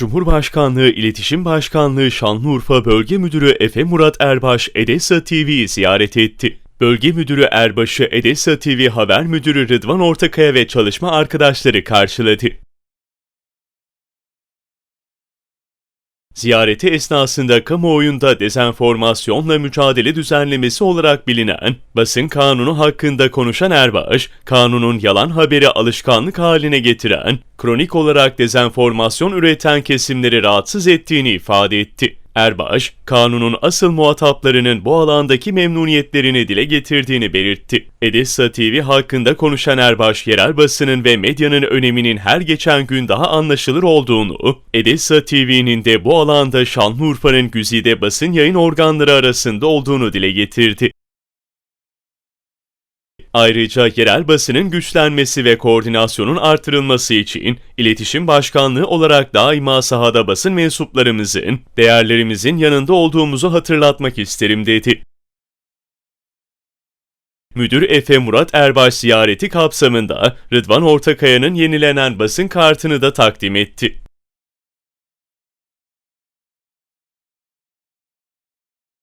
Cumhurbaşkanlığı İletişim Başkanlığı Şanlıurfa Bölge Müdürü Efe Murat Erbaş Edessa TV'yi ziyaret etti. Bölge Müdürü Erbaş'ı Edessa TV Haber Müdürü Rıdvan Ortakaya ve çalışma arkadaşları karşıladı. Ziyareti esnasında kamuoyunda dezenformasyonla mücadele düzenlemesi olarak bilinen basın kanunu hakkında konuşan Erbaş, kanunun yalan haberi alışkanlık haline getiren, kronik olarak dezenformasyon üreten kesimleri rahatsız ettiğini ifade etti. Erbaş, kanunun asıl muhataplarının bu alandaki memnuniyetlerini dile getirdiğini belirtti. Edessa TV hakkında konuşan Erbaş, yerel basının ve medyanın öneminin her geçen gün daha anlaşılır olduğunu, Edessa TV'nin de bu alanda Şanlıurfa'nın güzide basın yayın organları arasında olduğunu dile getirdi. Ayrıca yerel basının güçlenmesi ve koordinasyonun artırılması için iletişim başkanlığı olarak daima sahada basın mensuplarımızın, değerlerimizin yanında olduğumuzu hatırlatmak isterim dedi. Müdür Efe Murat Erbaş ziyareti kapsamında Rıdvan Ortakaya'nın yenilenen basın kartını da takdim etti.